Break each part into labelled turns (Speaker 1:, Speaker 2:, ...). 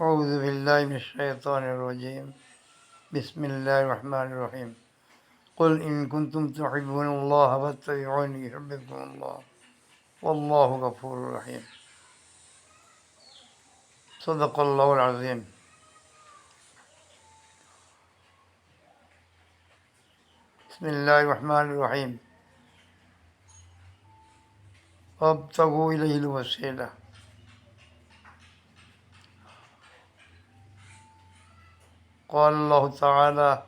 Speaker 1: أعوذ بالله من الشيطان الرجيم. بسم الله الرحمن الرحيم. قل إن كنتم تحبون الله فاتبعوني يحببكم الله. والله غفور رحيم. صدق الله العظيم. بسم الله الرحمن الرحيم. وابتغوا إليه الوسيلة. قال الله تعالى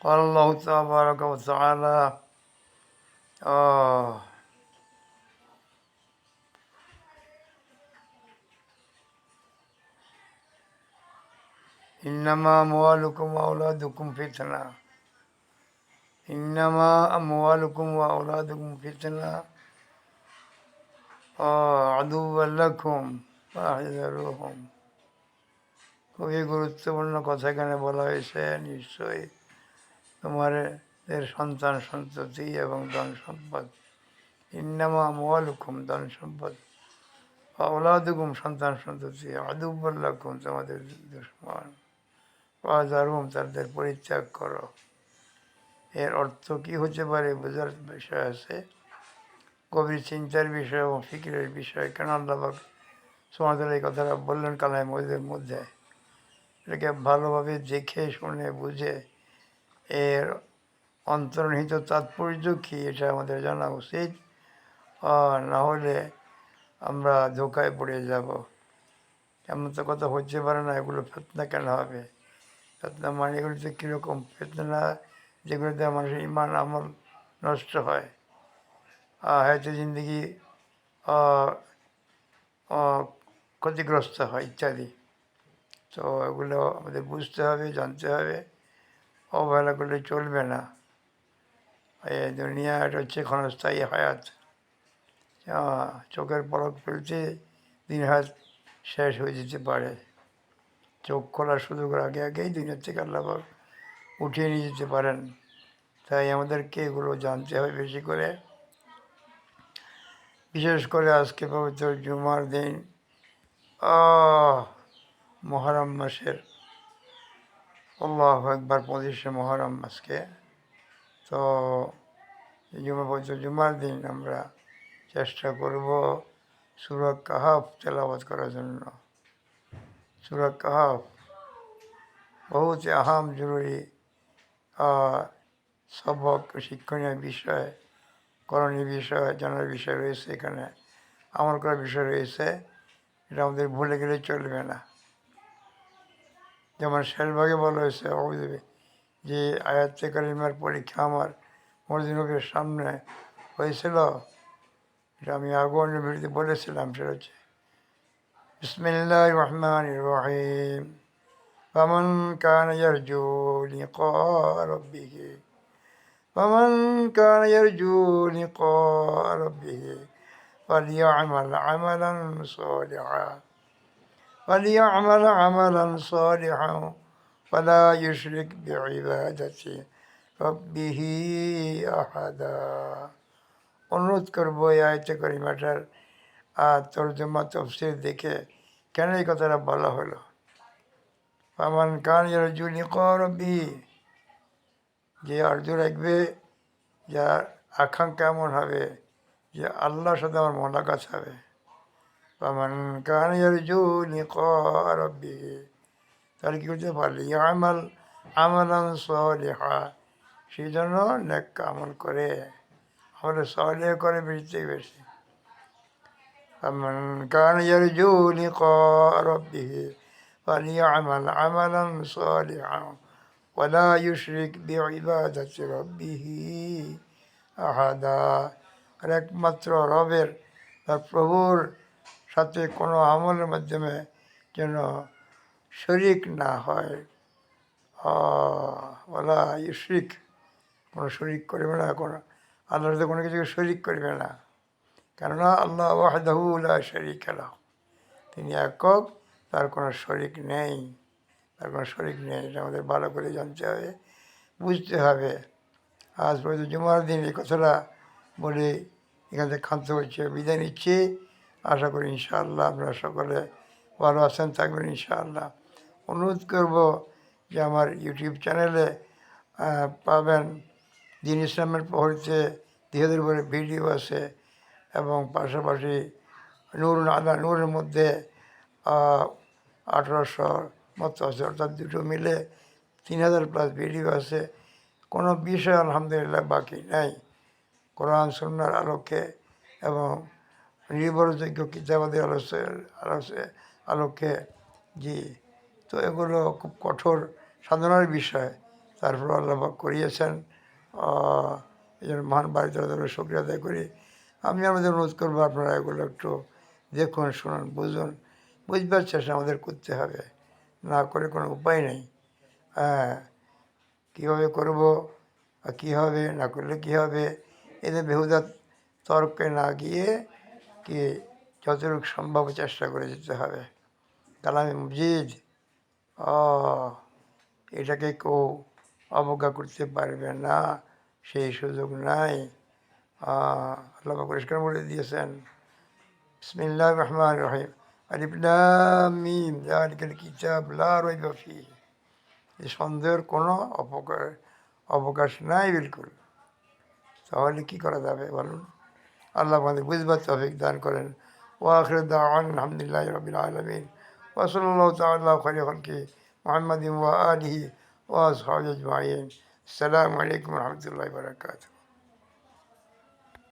Speaker 1: قال الله تبارك وتعالى آه إنما أموالكم وأولادكم فتنة إنما أموالكم وأولادكم فتنة آه عدوا لكم فاحذروهم খুবই গুরুত্বপূর্ণ কথা এখানে বলা হয়েছে নিশ্চয়ই তোমাদের সন্তান সন্ততি এবং ধন সম্পদ। ইন্নামা মোয়ালুকুম ধন সম্পদ। অলাদুকুম সন্তান সন্ততি। আদুবল্লাকুম তোমাদের দুশ্মন। পাজারুম তাদের পরিত্যাগ করো। এর অর্থ কী হতে পারে বোঝার বিষয় আছে। গভীর চিন্তার বিষয় এবং ফিকিরের বিষয়। কেন আল্লাহ সমাজের এই কথাটা বললেন কালাই মহিদের মধ্যে? এটাকে ভালোভাবে দেখে, শুনে, বুঝে এর অন্তর্নিহিত তাৎপর্য কী এটা আমাদের জানা উচিত। না হলে আমরা ধোকায় পড়ে যাব। এমন তো কথা হচ্ছে পারে না, এগুলো ফেতনা কেন হবে? ফেতনা মানে এগুলোতে কীরকম ফেতনা? যেগুলোতে মানুষের ইমান, আমল নষ্ট হয়। হয়তো জিন্দগি ক্ষতিগ্রস্ত হয় ইত্যাদি। তো এগুলো আমাদের বুঝতে হবে, জানতে হবে। অবহেলা করলে চলবে না। এই দুনিয়া এটা হচ্ছে ক্ষণস্থায়ী হায়াত চোখের পলক ফেলতে দিন হাত শেষ হয়ে যেতে পারে। চোখ খোলার সুযোগ আগে আগেই দুনিয়ার থেকে আল্লাহ উঠিয়ে নিয়ে যেতে পারেন। তাই আমাদেরকে এগুলো জানতে হবে বেশি করে। বিশেষ করে আজকে পবিত্র জুমার দিন। মহরম মাসের আল্লাহ একবার পঁচিশে মহরম আজকে। তো জুমা পবিত্র জুমার দিন আমরা চেষ্টা করব সুরক কাহাফ তেলাবাদ করার জন্য। সুরক কাহাফ বহুত আহাম, জরুরি সবক শিক্ষণীয় বিষয়, করণীয় বিষয়, জানার বিষয় রয়েছে এখানে। আমল করার বিষয় রয়েছে। এটা আমাদের ভুলে গেলে চলবে না। যেমন শেষভাগে বলা হয়েছে অবদেবে যে আয়াত্তে কালিমার পরীক্ষা আমার মদিনবের সামনে হয়েছিল এটা আমি আগেও ভিডিওতে বলেছিলাম সেটা হচ্ছে বিসমিল্লাহ রহমান রহিম فمن كان يرجو لقاء ربه فمن كان يرجو لقاء ربه فليعمل عملا صالحا فليعمل عملا صالحا ولا يشرك بعبادة ربه أحدا অনুরোধ করবো এই আয়তে করিমাটার আর তর্জমা তফসির দেখে কেন এই কথাটা বলা হলো আমার কান জুলি করবি যে অর্জ রাখবে যার আকাঙ্ক্ষা এমন হবে যে আল্লাহর সাথে আমার মোলাকাত হবে فمن كان يرجو لقاء ربه তাহলে কী করতে পারলি আমাল আমালান সলিহা সেই জন্য নেক আমল করে আমলে সলিহ করে বেশি থেকে বেশি فمن كان يرجو لقاء ربه فليعمل عملا صالحا ولا يشرك بعبادة ربه أحدا আর একমাত্র রবের তার প্রভুর সাথে কোনো আমলের মাধ্যমে যেন শরিক না হয়। বলা ইশরিক কোনো শরিক করবে না, কোনো আল্লাহর সাথে কোনো কিছুকে শরিক করবে না। কেননা আল্লাহ ওয়াহদাহুল্লাহ শরিক আলাহ তিনি একক, তার কোনো শরিক নেই, তার কোনো শরিক নেই। এটা আমাদের ভালো করে জানতে হবে, বুঝতে হবে। আজ পর্যন্ত জুমার দিন, এই কথাটা বলে এখান থেকে ক্ষান্ত হচ্ছে, বিদায় নিচ্ছি। আশা করি ইনশাআল্লাহ আপনারা সকলে ভালো আছেন, থাকবেন ইনশাআল্লাহ। অনুরোধ করব যে আমার ইউটিউব চ্যানেলে পাবেন দিন ইসলামের প্রহরীতে দিহাদের উপরে ভিডিও আছে এবং পাশাপাশি নূর আদা, নূরের মধ্যে আঠারোশো মতো আছে, অর্থাৎ দুটো মিলে তিন হাজার প্লাস ভিডিও আছে। কোনো বিষয় আলহামদুলিল্লাহ বাকি নাই। কোরআন সন্ন্যার আলোকে এবং নির্ভরযোগ্য কিতাবাদি আলোচে আলোচে আলোকে জি। তো এগুলো খুব কঠোর সাধনার বিষয়। তারপর আল্লাহ করিয়েছেন। এই জন্য মহান বাড়িতে শুক্রিয়া আদায় করি। আমি আমাদের অনুরোধ করব আপনারা এগুলো একটু দেখুন, শুনুন, বুঝুন। বুঝবার চেষ্টা আমাদের করতে হবে। না করে কোনো উপায় নেই। হ্যাঁ কীভাবে করব কী হবে, না করলে কী হবে এদের বেহুদা তর্কে না গিয়ে কি যতটুকু সম্ভব চেষ্টা করে যেতে হবে। কালামে মজিদ ও এটাকে কেউ অবজ্ঞা করতে পারবে না, সেই সুযোগ নাই। আল্লাহ পরিষ্কার বলে দিয়েছেন বিসমিল্লাহ রহমান রহিম, আলিফ লাম মিম, যালিকাল কিতাব লা রাইবা ফিহি এই সন্দেহের কোনো অপকার, অবকাশ নাই বিলকুল। তাহলে কী করা যাবে বলুন? আল্লাহ আমাদের বুঝবার তফিক দান করেন ও আখর দাওয়ান আলহামদুলিল্লাহ রবিল আলমিন ওসল্লাহ তাল্লাহ খলি খলকি মোহাম্মদ ওয়া আলিহি ওয়া সাহাব আজমাইন আসসালামু আলাইকুম রহমতুল্লাহ বারকাত